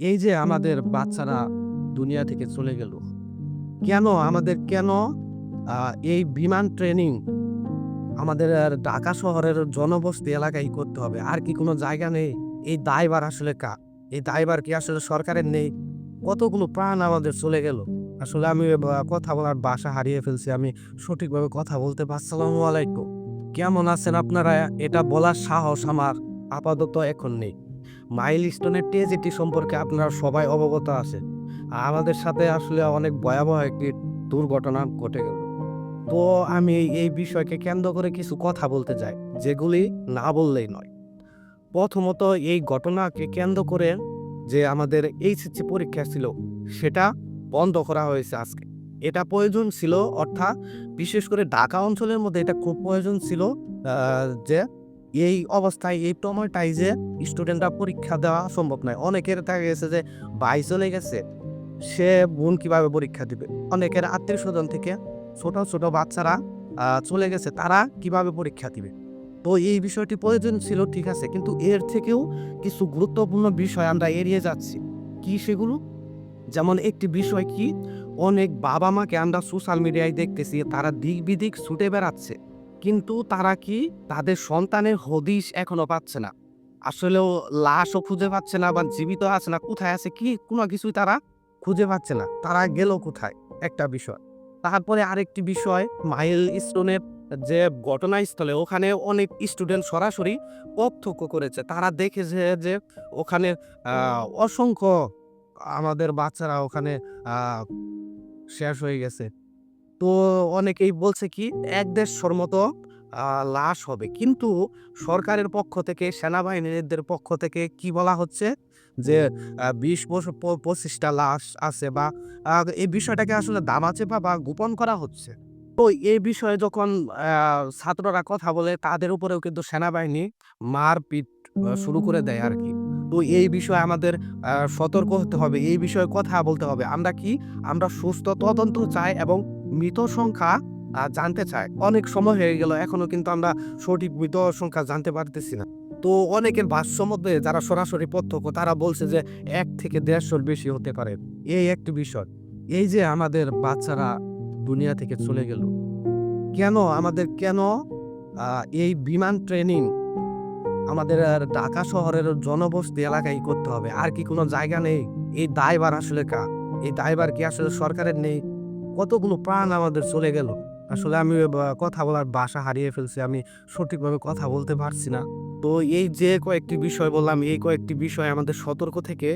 এই যে আমাদের বাচ্চারা দুনিয়া থেকে চলে গেল, কেন, আমাদের কেন এই বিমান ট্রেনিং আমাদের ঢাকা শহরের জনবসতি এলাকায় করতে হবে? আর কি কোনো জায়গা নেই? এই দায়বার আসলে কা এই দায়বার কি আসলে সরকারের নেই? কতগুলো প্রাণ আমাদের চলে গেল? আসলে আমি কথা বলার বাসা হারিয়ে ফেলছি, আমি সঠিকভাবে কথা বলতে পারছি আসসালামু আলাইকুম। কেমন আছেন আপনারা? এটা বলার সাহস আমার আপাতত এখন নেই। মাইল স্টোনের টেজিটি সম্পর্কে আপনারা সবাই অবগত আছেন আমাদের সাথে আসলে অনেক ভয়াবহ একটি দুর্ঘটনা ঘটে গেল। তো আমি এই বিষয়কে কেন্দ্র করে কিছু কথা বলতে চাই, যেগুলি না বললেই নয়। প্রথমত এই ঘটনাকে কেন্দ্র করে যে আমাদের এইচএসসি পরীক্ষা ছিল, সেটা বন্ধ করা হয়েছে আজকে। এটা প্রয়োজন ছিল, অর্থাৎ বিশেষ করে ঢাকা অঞ্চলের মধ্যে এটা খুব প্রয়োজন ছিল যে এই অবস্থায়, এই সময়টাই যে স্টুডেন্টরা পরীক্ষা দেওয়া সম্ভব নয়। অনেকের দেখা গেছে যে ভাই চলে গেছে, সে বোন কীভাবে পরীক্ষা দিবে? অনেকের আত্মীয় স্বজন থেকে ছোট ছোট বাচ্চারা চলে গেছে, তারা কীভাবে পরীক্ষা দিবে? তো এই বিষয়টি প্রয়োজন ছিল, ঠিক আছে, কিন্তু এর থেকেও কিছু গুরুত্বপূর্ণ বিষয় আমরা এড়িয়ে যাচ্ছি। কি সেগুলো? যেমন একটি বিষয় কি, অনেক বাবা মাকে আমরা সোশ্যাল মিডিয়ায় দেখতেছি, তারা দিক বিদিক ছুটে বেড়াচ্ছে। কিন্তু তারা কি তাদের সন্তানের হদিশ এখনও পাচ্ছে না? আসলেও লাশও খুঁজে পাচ্ছে না বা জীবিত আছে না, কোথায় আছে কি কোনো কিছুই তারা খুঁজে পাচ্ছে না। তারা গেল কোথায়? একটা বিষয়। তারপরে আরেকটি বিষয়, মাইল স্টোনের যে ঘটনাস্থলে ওখানে অনেক স্টুডেন্ট সরাসরি প্রত্যক্ষ করেছে। তারা দেখেছে যে ওখানে অসংখ্য আমাদের বাচ্চারা ওখানে শেষ হয়ে গেছে। তো অনেকেই বলছে কি, এক দেড়শোর মতো লাশ হবে। কিন্তু সরকারের পক্ষ থেকে, সেনাবাহিনীদের পক্ষ থেকে কি বলা হচ্ছে? যে বিশ বছর পঁচিশটা লাশ আছে বা এই বিষয়টাকে আসলে দামাচেপা বা গোপন করা হচ্ছে? তো এই বিষয়ে যখন ছাত্ররা কথা বলে, তাদের উপরেও কিন্তু সেনাবাহিনী মারপিট শুরু করে দেয় আর কি তো এই বিষয়ে আমাদের সতর্ক হতে হবে, এই বিষয়ে কথা বলতে হবে। আমরা কি, আমরা সুস্থ তদন্ত চাই এবং মৃত সংখ্যা জানতে চায়। অনেক সময় হয়ে গেল, এখনও কিন্তু আমরা সঠিক মৃত সংখ্যা জানতে পারতেছি না। তো অনেকের ভাষ্য মধ্যে যারা সরাসরি প্রত্যক্ষ, তারা বলছে যে এক থেকে দেড়শোর বেশি হতে পারে। এই একটি বিষয়। এই যে আমাদের বাচ্চারা দুনিয়া থেকে চলে গেল, কেন আমাদের কেন এই বিমান ট্রেনিং আমাদের ঢাকা শহরের জনবসতি এলাকায় করতে হবে? আর কি কোনো জায়গা নেই? এই দায়ভার আসলে কা এই দায়ভার কি আসলে সরকারের নেই? কতগুলো প্রাণ আমাদের চলে গেল। আসলে আমি কথা বলার বাসা হারিয়ে ফেলছি, আমি সঠিকভাবে কথা বলতে পারছি না। তো এই যে কয়েকটি বিষয় বললাম, এই কয়েকটি বিষয় আমাদের সতর্ক থেকে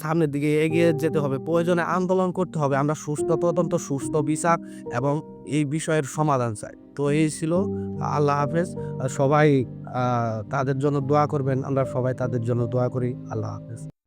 সামনের দিকে এগিয়ে যেতে হবে। প্রয়োজনে আন্দোলন করতে হবে। আমরা সুস্থ, তদন্ত সুস্থ বিচার এবং এই বিষয়ের সমাধান চাই। তো এই ছিল। আল্লাহ হাফেজ। সবাই তাদের জন্য দোয়া করবেন। আমরা সবাই তাদের জন্য দোয়া করি। আল্লাহ হাফেজ।